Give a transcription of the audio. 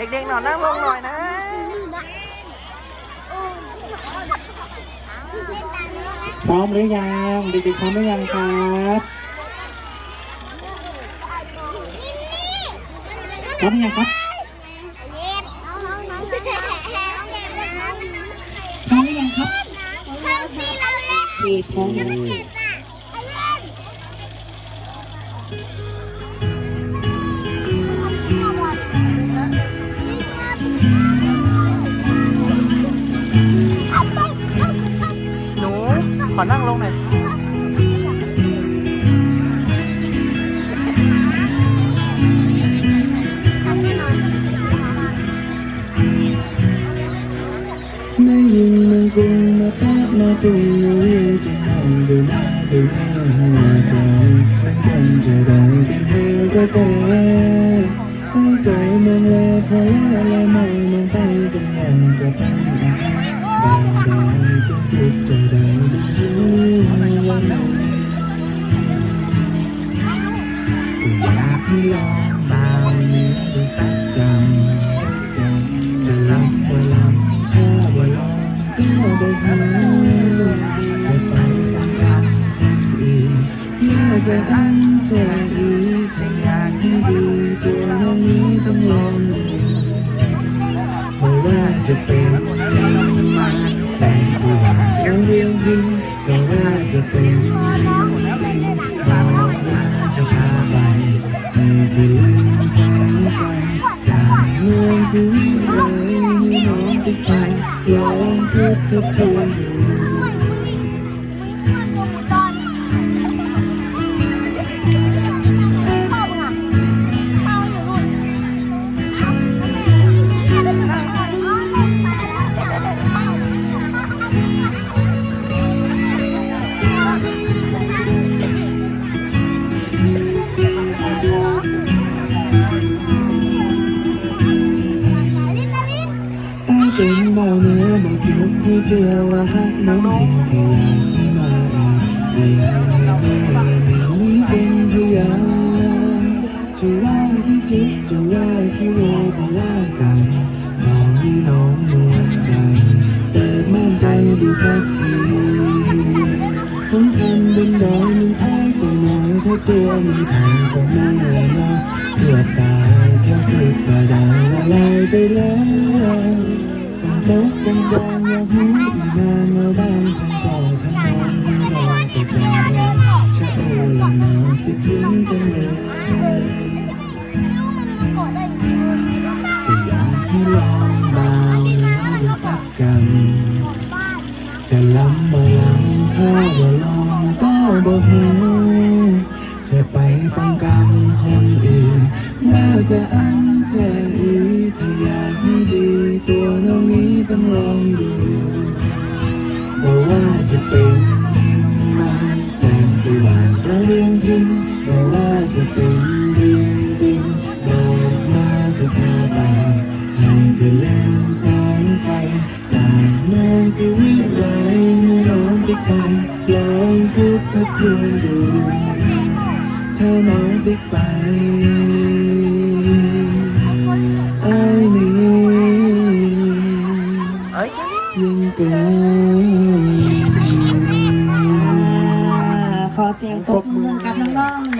เด็กๆหนอนนั่งลงหน่อยนะ พร้อมหรือยังเด็กๆพร้อมหรือยังครับพร้อมหรือยังครับพร้อมหรือยังครับคือพร้อมเลยหนู อนั่งลงหน่อยได้ยินมืองกรุงมาแป๊บมาปรุงมาเรียงจะให้ดูหน้าดูหน้าหัวใจมันกันจะได้กันแห้งก็แต่ไอ้ก่อยมองแลพอแล้วและมองมองไป จะได้ดูรู้ว่าไหนก็อยากให้ลองเบาเนื้อดูสักกำจะลำว่าลำถ้าว่าลองก็ได้หูจะไปฟังคำคนอื่นเมื่อจะอันจะอีถ้าอยากให้ดีตัวน้องนี้ต้องลองดูไม่ว่าจะเป็นดินมั นี้ ก็ว่าจะเป็นบอกว่าจะพาไปให้ที่ลืมแสงไฟจากเมืองสิวิเลยให้น้องไปไปลองคิดทบทวนดู ป็นพยานจะว่าที่จุกจะว่าที่โวก็ว่ากันขอให้น้องนวลใจเปิดม่านใจดูสักทีสงครามบนดอยมันอ้ายใจน้อยถ้าตัวมีแผงก็มั่งละนองเกือบตายแค่พูดก็ได้ละลายไปแล้ว นตกจางๆอยากหูอีนานมาบ้างคงก็ทั้งน้องให้รอก็จะรอชะโอละน้องคิดถึงจังเลยก็อยากให้ลองเบาอดูสักกัน จะลำบ่ลำถ้าบ่ลองก็บ่หูจะไปฟังกรรมคนอื่นว่าจะอันจะอีถ้าอยา ตัวน้องนี้ต้องลองดูบ่ว่าจะเป็นดินมันแสงสว่างระเวียงพิงบ่ว่าจะเป็นดินดินบอกมาจะพาไปให้เธอเล่นแสงไฟ จากเมืองสิวิไลให้น้องไปไปลองคิดทบทวนดูถ้าน้องไปไป เอ้ยยังเกินขอเสียงปรบมือกับน้องๆใน